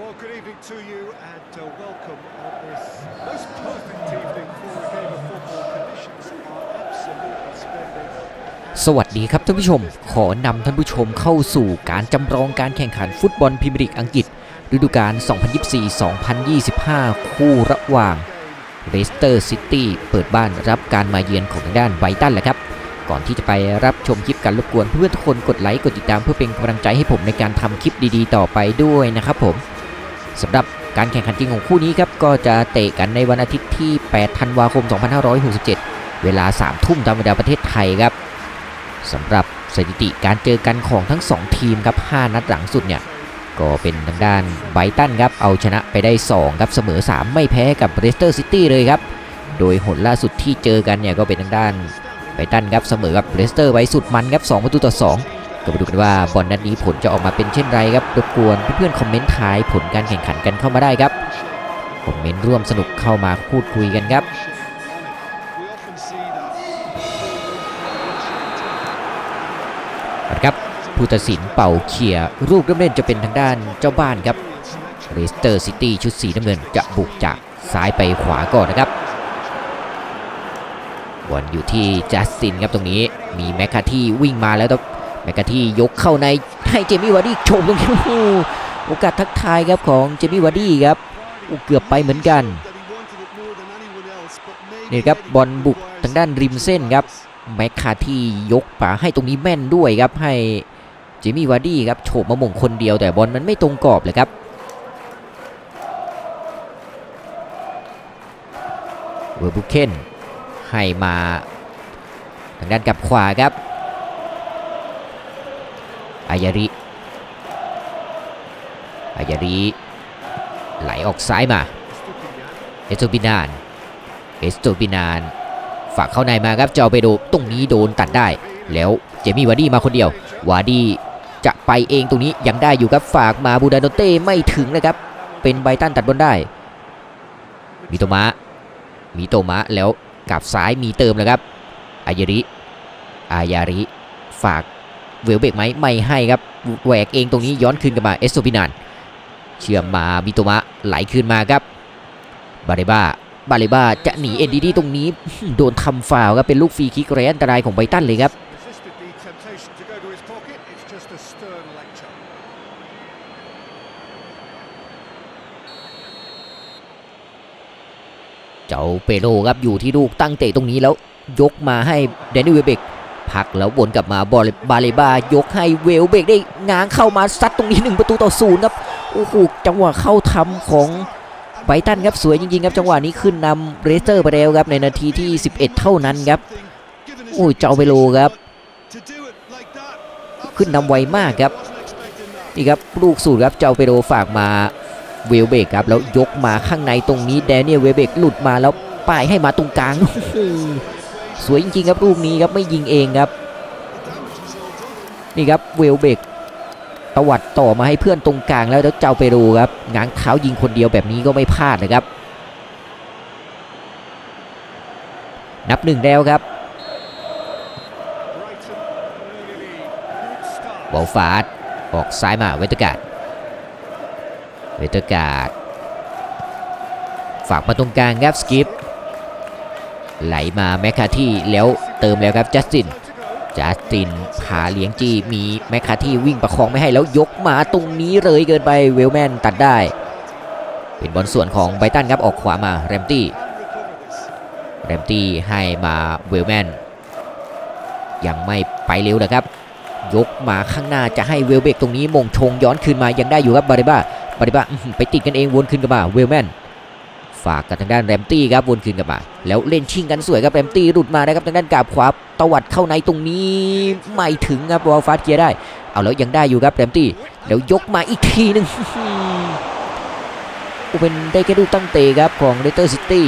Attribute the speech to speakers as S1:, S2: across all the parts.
S1: Well, good evening to you and uh, welcome on this most perfect evening for a game of football. Conditions are absolutely splendid.
S2: สวัสดีครับท่านผู้ชม ขอนำท่านผู้ชมเข้าสู่การจำลองการแข่งขันฟุตบอลพรีเมียร์ลีกอังกฤษ ฤดูกาล 2024-2025 คู่ระหว่างเลสเตอร์ซิตี้เปิดบ้านรับการมาเยือนของทางด้านไบตันแหละครับ ก่อนที่จะไปรับชมคลิปกันรบกวนเพื่อนทุกคนกดไลค์กดติดตามเพื่อเป็นกำลังใจให้ผมในการทำคลิปดีๆ ต่อไปด้วยนะครับผม สำหรับการแข่งขันจริงของคู่นี้ครับก็จะเตะกันในวันอาทิตย์ที่ 8 ธันวาคม 2567 เวลา 3 ทุ่มตามเวลาประเทศไทยครับสำหรับสถิติการเจอกันของทั้ง 2 ทีมครับ 5 นัดหลังสุดเนี่ยก็เป็นทางด้านไบตันครับเอาชนะไปได้ 2 ครับเสมอ 3 ไม่แพ้กับเรสเตอร์ซิตี้เลยครับ โดยหนล่าสุดที่เจอกันเนี่ยก็เป็นทางด้านไบตันครับเสมอกับเรสเตอร์ไว้สุดมันครับ 2 ประตูต่อ 2 ก็มาดูกันว่าบอลนัดนี้ผลจะออกมาเป็นเช่นไรครับรบกวนเพื่อนๆคอมเมนต์ทายผลการแข่งขันกันเข้ามาได้ครับคอมเมนต์ร่วมสนุกเข้ามาพูดคุยกันครับครับผู้ตัดสินเป่าเขี่ยรูปเริ่มเล่นจะเป็นทางด้านเจ้าบ้านครับเรสเตอร์ซิตี้ชุดสีน้ำเงินจะบุกจากซ้ายไปขวาก่อนนะครับบอลอยู่ที่จัสตินครับตรงนี้มีแมคคาที่วิ่งมาแล้วครับ แมคคาที่ยกเข้าในให้เจมี่วาร์ดี้โฉบตรงนี้โอโอกาสทักทายครับของเจมี่วาร์ดี้ครับเกือบไปเหมือนกันนี่ครับบอลบุกทางด้านริมเส้นครับแมคคาที่ยกป่าให้ตรงนี้แม่นด้วยครับให้เจมี่วาร์ดี้ครับโฉบมาหม่งคนเดียวแต่บอลมันไม่ตรงกรอบเลยครับเวอร์บุเคนให้มาทางด้านกับขวาครับ อายาริอายาริไหลออกซ้ายมาเอสโตบินานเอสโตบินานฝากเข้าในมาครับเจ้าไปโดตรงนี้โดนตัดได้ แล้วเจมี่วาร์ดี้มาคนเดียว วาร์ดี้จะไปเองตรงนี้ยังได้อยู่ครับฝากมาบูดาโนเต้ไม่ถึงนะครับ เป็นไบตันตัดบอลได้ มีโตมะ มีโตมะแล้วกลับซ้ายมีเติมแล้วครับอายาริอายาริฝาก เวลเบกไหมไม่ให้ครับแหวกเองตรงนี้ย้อนคืนกลับมาเอสโตบินานเชื่อมมามิโตมะไหลคืนมาครับบาเรบ้าบาเรบ้าจะหนีเอ็นดีดีตรงนี้โดนทำฟาวครับเป็นลูกฟรีคิกระยะอันตรายของไบตันเลยครับเจ้าเปโรครับอยู่ที่ลูกตั้งเตะตรงนี้แล้วยกมาให้แดนนี่เวลเบก พักแล้ววนกลับมาบอลบาเลบายกให้เวลเบกได้ง้างเข้ามาซัดตรงนี้หนึ่งประตูต่อศูนย์ครับโอ้โหจังหวะเข้าทำของไบตันครับสวยจริงๆครับจังหวะนี้ขึ้นนำเรสเตอร์ไปแล้วครับในนาทีที่ 11 เท่านั้นครับโอ้ยเจ้าเปโรครับ ขึ้นนำไวมากครับนี่ครับลูกสูตรครับเจ้าเปโรฝากมาเวลเบกครับแล้วยกมาข้างในตรงนี้แดเนียลเวลเบกหลุดมาแล้วป้ายให้มาตรงกลางโอ้โห สวยจริงๆครับลูกนี้ครับไม่ยิงเองครับ นี่ครับเวลเบกตวัดต่อมาให้เพื่อนตรงกลางแล้วแล้วเจ้าเปโรครับง้างเท้ายิงคนเดียวแบบนี้ก็ไม่พลาดนะครับ นับหนึ่งแล้วครับบอลฟาดออกซ้ายมาเวตกาดเวตกาดฝากมาตรงกลางครับสกิป ไหลมาแมคคาที่แล้วเติมแล้วครับจัสตินจัสตินพาเลี้ยงจีมีแมคคาที่วิ่งประคองไม่ให้แล้วยกมาตรงนี้เลยเกินไปเวลแมนตัดได้ เป็นบอลส่วนของไบตันครับออกขวามาแรมตี้แรมตี้ให้มาเวลแมนยังไม่ไปเร็วนะครับ ยกมาข้างหน้าจะให้เวลเบกตรงนี้มงชงย้อนคืนมายังได้อยู่ครับบาริบ้าบาริบ้าไปติดกันเองวนคืนกลับมาเวลแมน ฝากกับทางด้านแรมตี้ครับวนคืนกลับมา แล้วเล่นชิงกันสวยครับแรมตี้หลุดมานะครับทางด้านกาบขวาตวัดเข้าในตรงนี้ไม่ถึงครับวอลฟาสเกียร์ได้ เอาแล้วยังได้อยู่ครับแรมตี้แล้วยกมาอีกทีหนึ่งอ้เป็นได้แค่ดูตั้งเตะครับของเลสเตอร์ซิตี้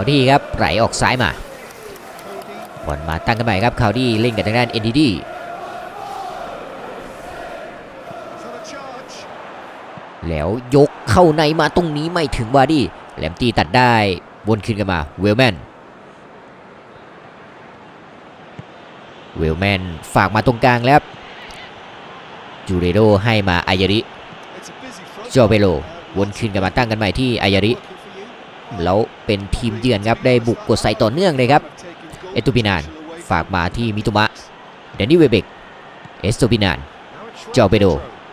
S2: เขาดีครับไหลออกซ้ายมาบอลมาตั้งกันใหม่ครับคาวดีเล่นกับทางด้านเอ็นดีดีแล้วยกเข้าในมาตรงนี้ไม่ถึงวาดี้แหลมตีตัดได้วนคืนกันมาเวลแมนเวลแมนฝากมาตรงกลางแล้วจูเรโดให้มาอายาริจอเบโลวนคืนกันมาตั้งกันใหม่ที่อายาริ แล้วเป็นทีมเยือนครับได้บุกกดใส่ต่อเนื่องเลยครับ เอตุปินานฝากมาที่มิตุมะเดนนี่เวเบกเอสโตปินานเจ้าเปโด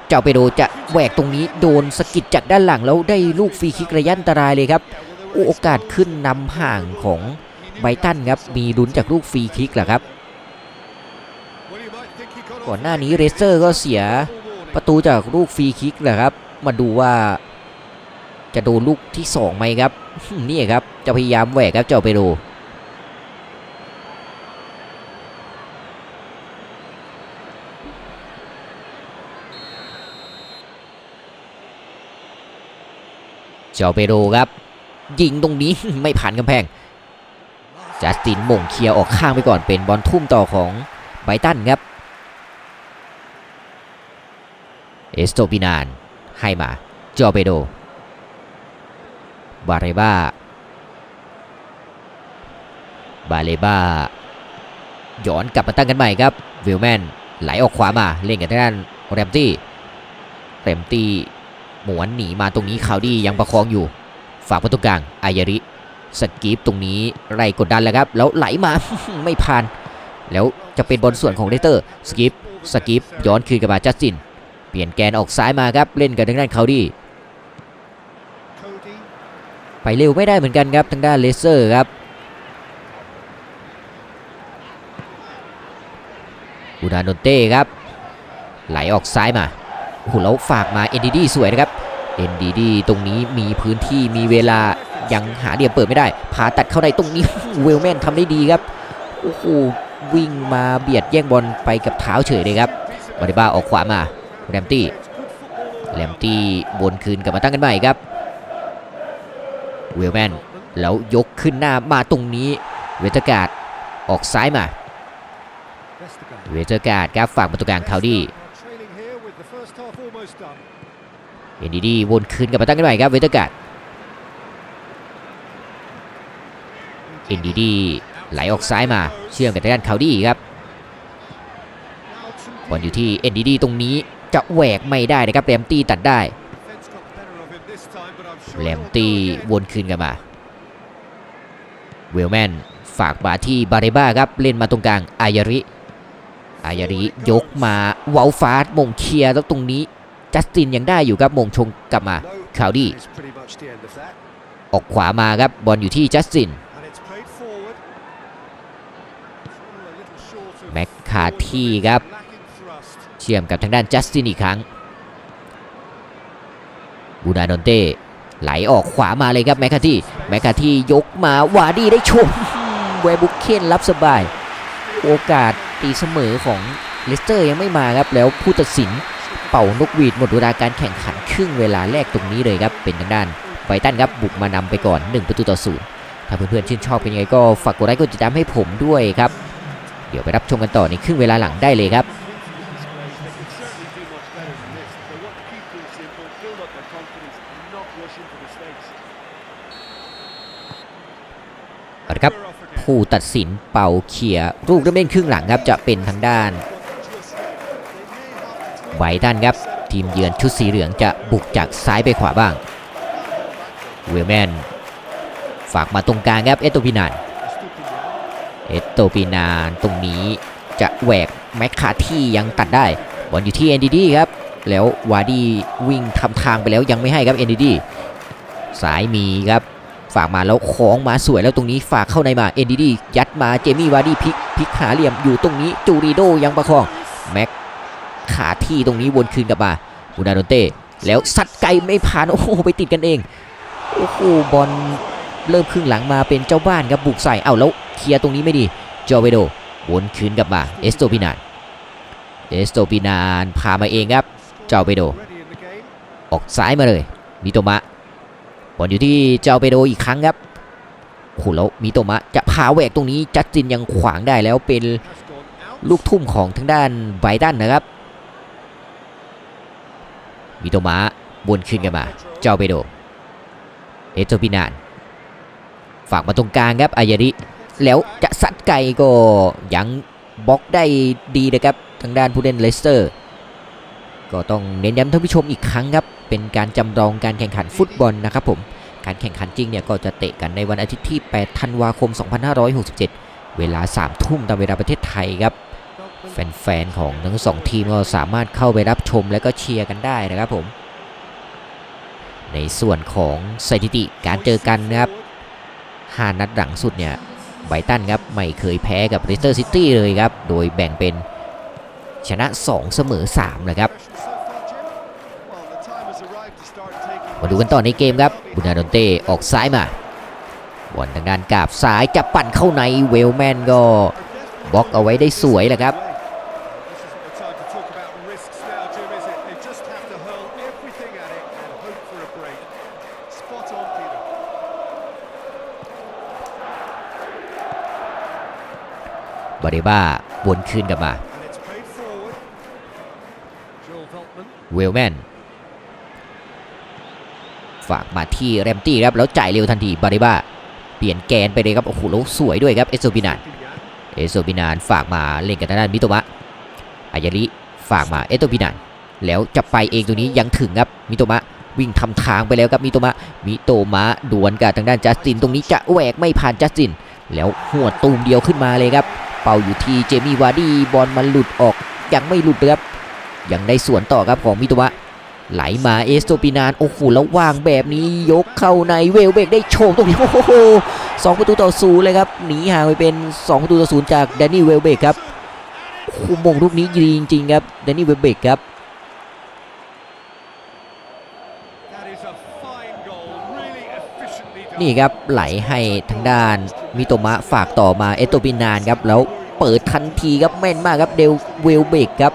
S2: เจ้าเปโดจะแหวกตรงนี้โดนสกิดจากด้านหลังแล้วได้ลูกฟรีคิกระยะอันตรายเลยครับโอกาสขึ้นนำห่างของไบตันครับมีลุ้นจากลูกฟรีคิกแหละครับ ก่อนหน้านี้เรสเซอร์ก็เสียประตูจากลูกฟรีคิกแหละครับ มาดูว่าจะโดนลูกที่สองไหมครับ นี่ครับจะพยายามแหวกครับเจ้าเปโดเจ้าเปโดครับ ยิงตรงนี้ไม่ผ่านกำแพงจัสตินม่งเคลียร์ออกข้างไปก่อนเป็นบอลทุ่มต่อของไบตันครับ เอสโตปินานให้มาจอเปโด บาเรบาบาเลบาย้อนกลับมาตั้งกันใหม่ครับวิลแมนไหลออกขวามาเล่นกับทางด้านแรมตี้แรมตี้หมวนหนีมาตรงนี้คาวดี้ยังประคองอยู่ ฝากประตูกลางอายาริสกีปตรงนี้ไล่กดดันแล้วครับ แล้วไหลมาไม่ผ่าน แล้วจะเป็นบอลส่วนของเรเตอร์สกิปสกิปย้อนคืนกลับมาจัสติน เปลี่ยนแกนออกซ้ายมาครับ เล่นกับทางด้านคาวดี้ ไปเร็วไม่ได้เหมือนกันครับทางด้านเลเซอร์ครับอูดานนเต้ครับ ไหลออกซ้ายมาโอ้โหแล้วฝากมาเอ็นดีดีสวยนะครับเอ็นดีดีตรงนี้มีพื้นที่มีเวลายังหาเดียมเปิดไม่ได้พาตัดเข้าในตรงนี้เวลแมนทำได้ดีครับโอ้โหวิ่งมาเบียดแย่งบอลไปกับเท้าเฉยเลยครับบาริบ้าออกขวามาแรมตี้แลมตี้บนคืนกลับมาตั้งกันใหม่ครับ เวลแมนแล้วยกขึ้นหน้ามาตรงนี้เวเทอร์การ์ดออกซ้ายมา เวเทอร์การ์ดครับฝากประตูกลางคาวดี้เอ็นดีดีวนคืนกับมาตั้งกันใหม่ครับเวเทอร์การ์ดเอ็นดีดีไหลออกซ้ายมาเชื่อมกับทางด้านคาวดี้ครับบอลอยู่ที่เอ็นดีดีตรงนี้จะแหวกไม่ได้นะครับแรมตี้ตัดได้ แลมตี้วนคืนกันมา เวลแมนฝากมาที่บาเรบ้าครับ เล่นมาตรงกลาง อายาริ อายาริยกมาว้าฟาสมงเคียร์แล้วตรงนี้ จัสตินยังได้อยู่ครับมงชงกลับมาคาวดี้ออกขวามาครับบอลอยู่ที่จัสตินแม็กคาที่ครับ เชื่อมกับทางด้านจัสตินอีกครั้งบูนาดอนเต้ ไหลออกขวามาเลยครับแมคคาที่แมคคาที่ยกมาวาดีได้ชมแวร์บุกเคนรับสบาย โอกาสตีเสมอของเลสเตอร์ยังไม่มาครับแล้วผู้ตัดสินเป่านกหวีดหมดเวลาการแข่งขันครึ่งเวลาแรกตรงนี้เลยครับเป็นทางด้านไบตันครับบุกมานำไปก่อน 1 ประตูต่อศูนย์ถ้าเพื่อนๆชื่นชอบเป็นยังไงก็ฝากกดไลค์กดติดตามให้ผมด้วยครับ เดี๋ยวไปรับชมกันต่อในครึ่งเวลาหลังได้เลยครับ ผู้ตัดสินเป่าเขี่ยลูกเริ่มเล่นครึ่งหลังครับจะเป็นทางด้านไบรตันครับ ทีมเยือนชุดสีเหลืองจะบุกจากซ้ายไปขวาบ้างเวลแมนฝากมาตรงกลางครับเอตโตปินานเอตโตปินานตรงนี้จะแหวกแมคคาที่ยังตัดได้บอลอยู่ที่ NDD ครับ แล้ววาดีวิ่งทำทางไปแล้วยังไม่ให้ครับ NDD สายมีครับ ฝากมาแล้วคล้องมาสวยแล้วตรงนี้ฝากเข้าในมา NDD ยัดมาเจมี่วาดีพิกพิกหาเหลี่ยมอยู่ตรงนี้จูริโดยังประคองแม็กขาที่ตรงนี้วนคืนกลับมาบูนาโดนเต้แล้วสัดไกลไม่ผ่านโอ้โหไปติดกันเองโอ้โหบอลเริ่มครึ่งหลังมาเป็นเจ้าบ้านครับบุกใส่เอ้าแล้วเคลียร์ตรงนี้ไม่ดีจอเวโดวนคืนกลับมาเอสโตปินานเอสโตปินานพามาเองครับเจ้าเปโดออกซ้ายมาเลยมิโตมะ บอลอยู่ที่เจ้าเปโดอีกครั้งครับโหแล้วมิโตมะจะพาแหวกตรงนี้จัสตินยังขวางได้แล้วเป็นลูกทุ่มของทางด้านไบดันนะครับมิโตมะบนขึ้นกันมา เจ้าเปโดเอโตปินานฝากมาตรงกลางครับอายาริแล้วจะซัดไกลก็ยังบล็อกได้ดีนะครับทางด้านผู้เล่นเลสเตอร์ ก็ต้องเน้นย้ำท่านผู้ชมอีกครั้งครับ เป็นการจำลองการแข่งขันฟุตบอลนะครับผม การแข่งขันจริงเนี่ยก็จะเตะกันในวันอาทิตย์ที่ 8 ธันวาคม 2567 เวลา 3 ทุ่มตามเวลาประเทศไทยครับ แฟนๆ ของทั้งสองทีมก็สามารถเข้าไปรับชมและก็เชียร์กันได้นะครับผม ในส่วนของสถิติการเจอกันนะครับ5นัดหลังสุดเนี่ยไบตันครับไม่เคยแพ้กับเลสเตอร์ซิตี้เลยครับ โดยแบ่งเป็นชนะ 2 เสมอ3นะครับ มาดูกันต่อในเกมครับบุนาดอนเต้ออกซ้ายมาบอลทางด้านกาบซ้ายจะปั่นเข้าในเวลแมนก็บล็อกเอาไว้ได้สวยแหละครับ
S1: This isn't the time to talk about risks now, Jim, is it? They just have to hurl everything at it and hope for a break. Spot on, Peter.
S2: บาเดบ้าบนคืนกลับมา
S1: And it's paid forward. Joel Veltman.
S2: เวลแมน ฝากมาที่แรมตี้ครับแล้วจ่ายเร็วทันทีบาเดบ้าเปลี่ยนแกนไปเลยครับโอ้โหแล้วสวยด้วยครับเอสโซบินานเอสโซบินานฝากมาเล่นกับทางด้านมิโตมะอายาริฝากมาเอสโซบินานแล้วจะไปเองตรงนี้ยังถึงครับมิโตมะวิ่งทำทางไปแล้วครับมิโตมะมิโตมะดวลกับทางด้านจัสติน ตรงนี้จะแหวกไม่ผ่านจัสติน แล้วหัวตูมเดียวขึ้นมาเลยครับ เป่าอยู่ที่เจมี่วาร์ดี้บอลมันหลุดออกยังไม่หลุดเลยครับยังได้สวนต่อครับของมิโตมะ ไหลมาเอสโตปินานโอ้โหแล้ววางแบบนี้ยกเข้าในเวลเบกได้โชว์ตรงนี้โอ้โหสองประตูต่อศูนย์เลยครับหนีห่างไปเป็น 2 ประตูต่อศูนย์จากแดนนี่เวลเบกครับโอ้โหมงลูกนี้ดีจริงๆครับแดนนี่เวลเบกครับ
S1: That is a fine goal, really efficiently done.
S2: นี่ครับไหลให้ทางด้านมิโตมะฝากต่อมาเอสโตปินานครับแล้วเปิดทันทีครับแม่นมากครับเดลเวลเบกครับ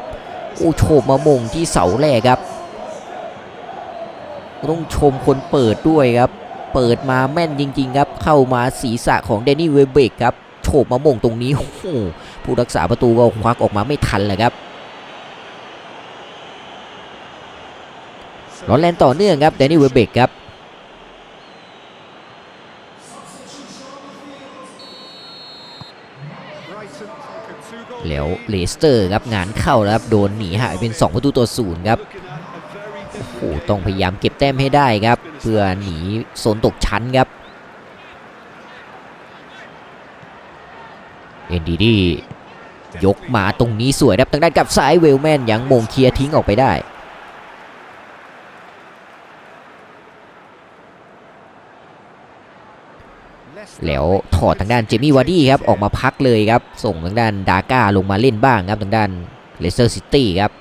S2: โอ้โฉบมามงที่เสาแรกครับ ต้องชมคนเปิดด้วยครับ เปิดมาแม่นจริง ๆ ครับ เข้ามาศีรษะของเดนนี่เวเบกครับโฉบมามงตรงนี้โอ้โหผู้รักษาประตูก็ควักออกมาไม่ทันเลยครับร้อนแรงต่อเนื่องครับเดนนี่เวเบกครับแล้วเลสเตอร์ครับงานเข้าแล้วครับโดนหนีหายเป็น 2 ประตูต่อศูนย์ครับ อ้ต้องพยายามเก็บแต้มให้ได้ครับ เพื่อหนีโซนตกชั้นครับเอ็นดีดียกมาตรงนี้สวยครับทางด้านกับซ้ายเวลแมนยังมงเคลียร์ทิ้งออกไปได้แล้วถอดทางด้านเจมี่วาร์ดี้ครับออกมาพักเลยครับ ส่งทางด้านดาก้าลงมาเล่นบ้างครับทางด้านเลสเตอร์ซิตี้ครับ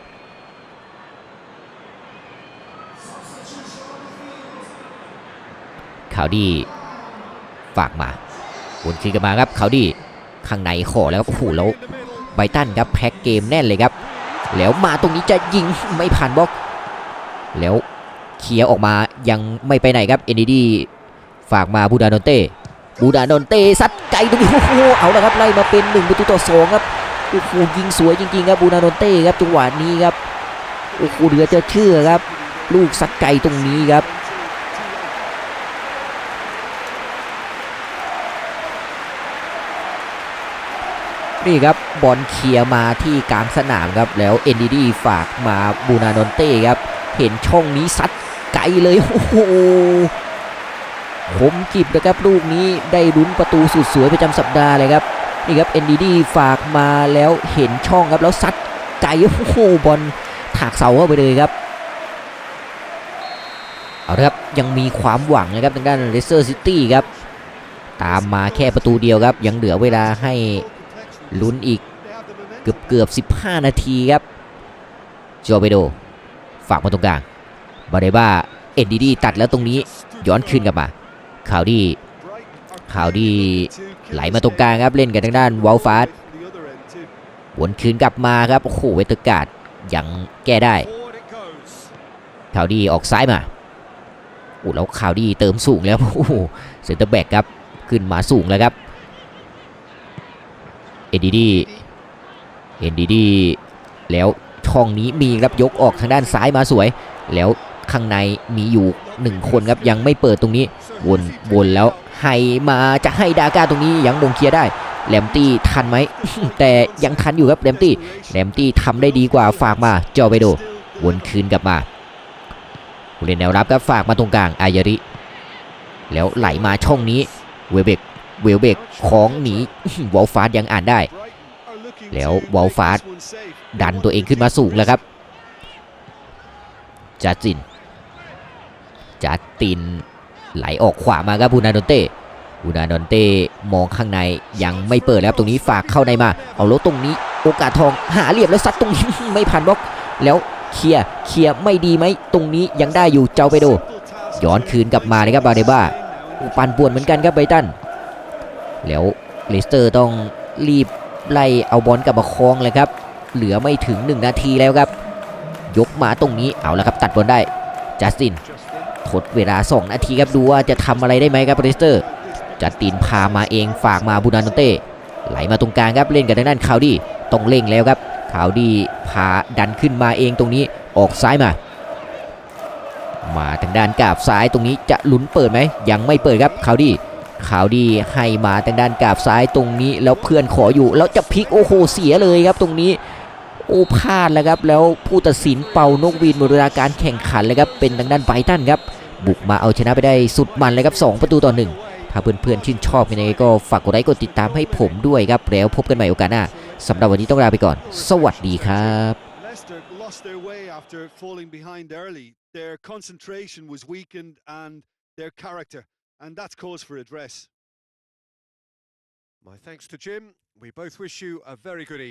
S2: ข่าวดีฝากมาวนคืนกันมาครับข่าวดีข้างในขอแล้วครับโอ้โหแล้วไบตันครับแพ็กเกมแน่นเลยครับ แล้วมาตรงนี้จะยิงไม่ผ่านบล็อก แล้วเคลียร์ออกมายังไม่ไปไหนครับเอ็นดีฝากมาบูดานนเต้บูดานนเต้ซัดไกลตรงนี้โอ้โหเอาละครับไล่มาเป็น1ประตูต่อ2ครับโอ้โหยิงสวยจริงๆครับบูดานนเต้ครับจังหวะนี้ครับโอ้โหเหลือจะเชื่อครับ ลูกซัดไกลตรงนี้ครับ นี่ครับบอลเคลียร์มาที่กลางสนามครับแล้วเอ็นดีดีฝากมาบูนานนเต้ครับ เห็นช่องนี้ซัดไกลเลยโอ้โหคมกิบนะครับลูกนี้ได้ลุ้นประตูสุดสวยประจำสัปดาห์เลยครับนี่ครับเอ็นดีดีฝากมาแล้วเห็นช่องครับแล้วซัดไกลโอ้โหบอลถากเสาเข้าไปเลยครับเอาละครับยังมีความหวังนะครับทางด้านเลสเตอร์ซิตี้ครับตามมาแค่ประตูเดียวครับ ยังเหลือเวลาให้ ลุ้นอีกเกือบเกือบ 15 นาทีครับโจเบโดฝากมาตรงกลางบาเดบ้าเอ็นดีดีตัดแล้วตรงนี้ย้อนคืนกลับมาข่าวดีข่าวดีไหลมาตรงกลางครับเล่นกันทางด้านวอลฟาส
S1: the other end too.
S2: วนคืนกลับมาครับโอ้โหเวตอร์กาดยังแก้ได้ข่าวดีออกซ้ายมาโอ้แล้วข่าวดีเติมสูงแล้วโอ้เซนเตอร์แบ็กครับขึ้นมาสูงแล้วครับ ดีดีเอ็นดีดีแล้วช่องนี้มีครับยกออกทางด้านซ้ายมาสวย แล้วข้างในมีอยู่หนึ่งคนครับยังไม่เปิดตรงนี้วนวนแล้วให้มาจะให้ดาก้าตรงนี้ยังมงเคลียร์ได้แลมตี้ทันไหมแต่ยังทันอยู่ครับแลมตี้แลมตี้ทำได้ดีกว่าฝากมาจอไปโดวนคืนกลับมาผู้เล่นแนวรับก็ฝากมาตรงกลางอายริ แล้วไหลมาช่องนี้เวเบกเวเบก ของหนีวอลฟาสยังอ่านได้ แล้ววอลฟาสดันตัวเองขึ้นมาสูงแล้วครับจัดจินจัดตินไหลออกขวามาครับบูนาดอนเต้บูนาดอนเต้มองข้างในยังไม่เปิดแล้วตรงนี้ฝากเข้าในมา เอาแล้วตรงนี้โอกาสทองหาเหลี่ยมแล้วซัดตรงนี้ไม่ผ่านบล็อก แล้วเคลียร์เคลียร์ไม่ดีไหมตรงนี้ยังได้อยู่เจ้าไปโดย้อนคืนกลับมาเลยครับบาเดบ้าปันป่วนเหมือนกันครับไบรตัน แล้วเลสเตอร์ต้องรีบไล่เอาบอลกลับมาครองเลยครับ เหลือไม่ถึง 1 นาทีแล้วครับ ยกมาตรงนี้เอาละครับ ตัดบอลได้จัสตินทดเวลา 2 นาทีครับดูว่าจะทำอะไรได้ไหมครับเลสเตอร์จัสตินพามาเองฝากมาบูนานโนเต้ไหลมาตรงกลางครับเล่นกับทางด้านคาวดี้ต้องเร่งแล้วครับคาวดี้พาดันขึ้นมาเองตรงนี้ออกซ้ายมา มาทางด้านกาบซ้ายตรงนี้จะลุ้นเปิดไหมยังไม่เปิดครับคาวดี้ คาวดีให้มาทางด้านกาบซ้ายตรงนี้ แล้วเพื่อนขออยู่ แล้วจะพลิกโอ้โหเสียเลยครับตรงนี้โอ้พลาดแล้วครับ แล้วผู้ตัดสินเป่านกหวีดหมดเวลาการแข่งขันเลยครับ เป็นทางด้านไบตันครับ บุกมาเอาชนะไปได้สุดมันเลยครับสองประตูต่อหนึ่งถ้าเพื่อนๆชื่นชอบยังไงก็ฝากกดไลค์กดติดตามให้ผมด้วยครับ แล้วพบกันใหม่โอกาสหน้าสำหรับวันนี้ต้องลาไปก่อน สวัสดีครับ
S1: Leicester lost their way after falling behind early. Their concentration was weakened and their character, and that's cause for address. My thanks to Jim. We both wish you a very good evening.